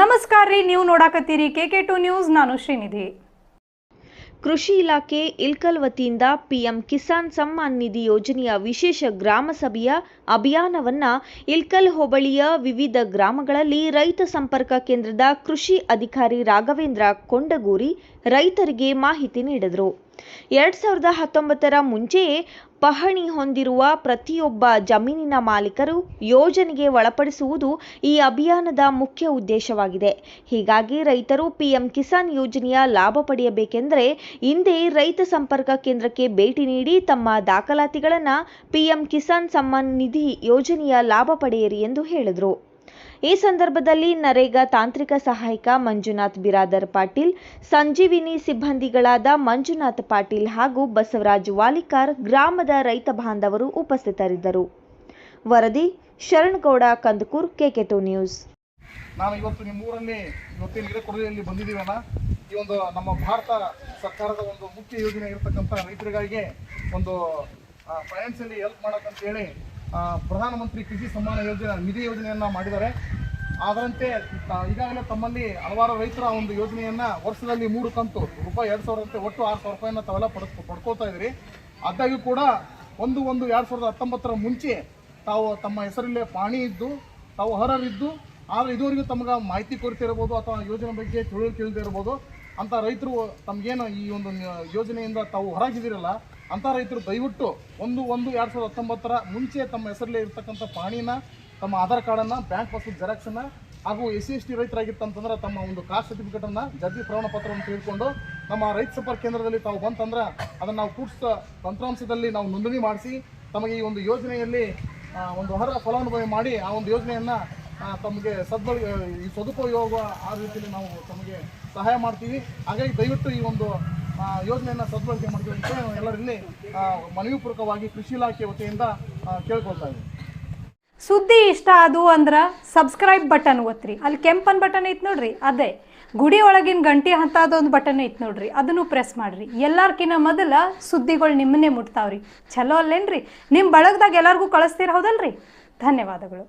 ನಮಸ್ಕಾರ ರೀ, ನೀವು ನೋಡಾಕತ್ತೀರಿ ಕೆ ಕೆ ಟು ನ್ಯೂಸ್, ನಾನು ಶ್ರೀನಿಧಿ. ಕೃಷಿ ಇಲಾಖೆ ಇಲ್ಕಲ್ ವತಿಯಿಂದ ಪಿಎಂ ಕಿಸಾನ್ ಸಮ್ಮಾನ್ ನಿಧಿ ಯೋಜನೆಯ ವಿಶೇಷ ಗ್ರಾಮ ಸಭೆಯ ಅಭಿಯಾನವನ್ನ ಇಲ್ಕಲ್ ಹೋಬಳಿಯ ವಿವಿಧ ಗ್ರಾಮಗಳಲ್ಲಿ ರೈತ ಸಂಪರ್ಕ ಕೇಂದ್ರದ ಕೃಷಿ ಅಧಿಕಾರಿ ರಾಘವೇಂದ್ರ ಕೊಂಡಗೂರಿ ರೈತರಿಗೆ ಮಾಹಿತಿ ನೀಡಿದರು. ಎರಡ್ ಸಾವಿರದ ಹತ್ತೊಂಬತ್ತರ ಮುಂಚೆಯೇ ಪಹಣಿ ಹೊಂದಿರುವ ಪ್ರತಿಯೊಬ್ಬ ಜಮೀನಿನ ಮಾಲೀಕರು ಯೋಜನೆಗೆ ಒಳಪಡಿಸುವುದು ಈ ಅಭಿಯಾನದ ಮುಖ್ಯ ಉದ್ದೇಶವಾಗಿದೆ. ಹೀಗಾಗಿ ರೈತರು ಪಿಎಂ ಕಿಸಾನ್ ಯೋಜನೆಯ ಲಾಭ ಪಡೆಯಬೇಕೆಂದರೆ ಹಿಂದೆ ರೈತ ಸಂಪರ್ಕ ಕೇಂದ್ರಕ್ಕೆ ಭೇಟಿ ನೀಡಿ ತಮ್ಮ ದಾಖಲಾತಿಗಳನ್ನು ಪಿಎಂ ಕಿಸಾನ್ ಸಮ್ಮಾನ್ ನಿಧಿ ಯೋಜನೆಯ ಲಾಭ ಪಡೆಯಿರಿ ಎಂದು ಹೇಳಿದರು. ಈ ಸಂದರ್ಭದಲ್ಲಿ ನರೇಗಾ ತಾಂತ್ರಿಕ ಸಹಾಯಕ ಮಂಜುನಾಥ್ ಬಿರಾದರ್ ಪಾಟೀಲ್, ಸಂಜೀವಿನಿ ಸಿಬ್ಬಂದಿಗಳಾದ ಮಂಜುನಾಥ್ ಪಾಟೀಲ್ ಹಾಗೂ ಬಸವರಾಜ್ ವಾಲಿಕಾರ್ ಗ್ರಾಮದ ರೈತ ಬಾಂಧವರು ಉಪಸ್ಥಿತರಿದ್ದರು. ವರದಿ, ಶರಣಗೌಡ, ಕಂದಕೂರ್ ಕೆಕೆಟು ನ್ಯೂಸ್. ನಾನು ಇವತ್ತು ನಿಮ್ಮೂರಲ್ಲಿ ಇವತ್ತಿನ ಹಿರೇಕೊಡಲಿಯಲ್ಲಿ ಬಂದಿದ್ದೀವಲ್ಲ, ಈ ಒಂದು ನಮ್ಮ ಭಾರತ ಸರ್ಕಾರದ ಒಂದು ಮುಖ್ಯ ಯೋಜನೆ ಇರತಕ್ಕಂಥ ರೈತರಿಗಾಗಿ ಒಂದು ಫೈನಾನ್ಸಿಯಲಿ ಹೆಲ್ಪ್ ಮಾಡೋಕ್ಕಂತೇಳಿ ಪ್ರಧಾನಮಂತ್ರಿ ಕೃಷಿ ಸಮ್ಮಾನ ಯೋಜನೆ, ನಿಧಿ ಯೋಜನೆಯನ್ನು ಮಾಡಿದ್ದಾರೆ. ಅದರಂತೆ ಈಗಾಗಲೇ ತಮ್ಮಲ್ಲಿ ಹಲವಾರು ರೈತರ ಒಂದು ಯೋಜನೆಯನ್ನ ವರ್ಷದಲ್ಲಿ ಮೂರು ಕಂತು, ರೂಪಾಯಿ ಎರಡು ಸಾವಿರದಂತೆ ಒಟ್ಟು ಆರು ಸಾವಿರ ರೂಪಾಯಿನ ತಾವೆಲ್ಲ ಪಡ್ ಪಡ್ಕೋತಾ ಇದ್ರಿ ಆದಾಗ್ಯೂ ಕೂಡ ಒಂದು ಒಂದು ಎರಡು ಸಾವಿರದ ಹತ್ತೊಂಬತ್ತರ ಮುಂಚೆ ತಾವು ತಮ್ಮ ಹೆಸರಲ್ಲೇ ಪಾಣಿ ಇದ್ದು, ತಾವು ಅರ್ಹರಿದ್ದು, ಆದರೆ ಇದುವರೆಗೂ ತಮಗೆ ಮಾಹಿತಿ ಕೊರತೆ ಇರ್ಬೋದು ಅಥವಾ ಯೋಜನೆ ಬಗ್ಗೆ ತಿಳುವಳಿಕೆ ಇಲ್ಲದೆ ಇರ್ಬೋದು ಅಂತ ರೈತರು ತಮಗೇನು ಈ ಒಂದು ಯೋಜನೆಯಿಂದ ತಾವು ಹೊರಗಿದ್ದೀರಲ್ಲ ಅಂಥ ರೈತರು ದಯವಿಟ್ಟು ಒಂದು ಒಂದು ಎರಡು ಸಾವಿರದ ಹತ್ತೊಂಬತ್ತರ ಮುಂಚೆ ತಮ್ಮ ಹೆಸರಲ್ಲೇ ಇರ್ತಕ್ಕಂಥ ಪಾಣಿನ, ತಮ್ಮ ಆಧಾರ್ ಕಾರ್ಡನ್ನು, ಬ್ಯಾಂಕ್ ಪಾಸ್ಬುಕ್ ಜೆರಾಕ್ಸನ್ನು ಹಾಗೂ ಎಸ್ ಸಿ ಎಸ್ ಟಿ ರೈತರಾಗಿತ್ತಂತಂದ್ರೆ ತಮ್ಮ ಒಂದು ಕಾಸ್ಟ್ ಸರ್ಟಿಫಿಕೇಟನ್ನು, ಜಾತಿ ಪ್ರಮಾಣ ಪತ್ರವನ್ನು ತೆಗೆದುಕೊಂಡು ನಮ್ಮ ರೈತ ಸಂಪರ್ಕ ಕೇಂದ್ರದಲ್ಲಿ ತಾವು ಬಂತಂದ್ರೆ ಅದನ್ನು ನಾವು ಕೂಡಿಸ ತಂತ್ರಾಂಶದಲ್ಲಿ ನಾವು ನೋಂದಣಿ ಮಾಡಿಸಿ, ತಮಗೆ ಈ ಒಂದು ಯೋಜನೆಯಲ್ಲಿ ಒಂದು ಅರ್ಹ ಫಲಾನುಭವಿ ಮಾಡಿ ಆ ಒಂದು ಯೋಜನೆಯನ್ನು ತಮಗೆ ಸದ್ಬಳ, ಈ ಸದುಪಯೋಗ ಆ ರೀತಿಯಲ್ಲಿ ನಾವು ತಮಗೆ ಸಹಾಯ ಮಾಡ್ತೀವಿ. ಹಾಗಾಗಿ ದಯವಿಟ್ಟು ಈ ಒಂದು ಯೋಜನೆಯನ್ನು ಸದ್ಬಳಕೆ ಅಂತ ನಾವು ಎಲ್ಲರಲ್ಲಿ ಮನವಿಪೂರ್ವಕವಾಗಿ ಕೃಷಿ ಇಲಾಖೆ ವತಿಯಿಂದ ಕೇಳ್ಕೊಳ್ತಾ ಸುದ್ದಿ ಇಷ್ಟ ಅದು ಅಂದ್ರೆ ಸಬ್ಸ್ಕ್ರೈಬ್ ಬಟನ್ ಒತ್ತಿರಿ ಅಲ್ಲಿ ಕೆಂಪನ್ ಬಟನ್ ಐತ್ ನೋಡ್ರಿ, ಅದೇ. ಗುಡಿ ಒಳಗಿನ ಗಂಟೆ ಹಂತದೊಂದು ಬಟನ್ ಐತ್ ನೋಡ್ರಿ, ಅದನ್ನು ಪ್ರೆಸ್ ಮಾಡ್ರಿ. ಎಲ್ಲಾರ್ಕಿನ್ನ ಮೊದಲ ಸುದ್ದಿಗಳು ನಿಮ್ಮನ್ನೇ ಮುಟ್ತಾವ್ರಿ. ಚಲೋ ಅಲ್ಲೇನ್ರಿ? ನಿಮ್ಮ ಬಳಗದಾಗ ಎಲ್ಲರಿಗೂ ಕಳಿಸ್ತೀರ ಹೌದಲ್ರಿ? ಧನ್ಯವಾದಗಳು.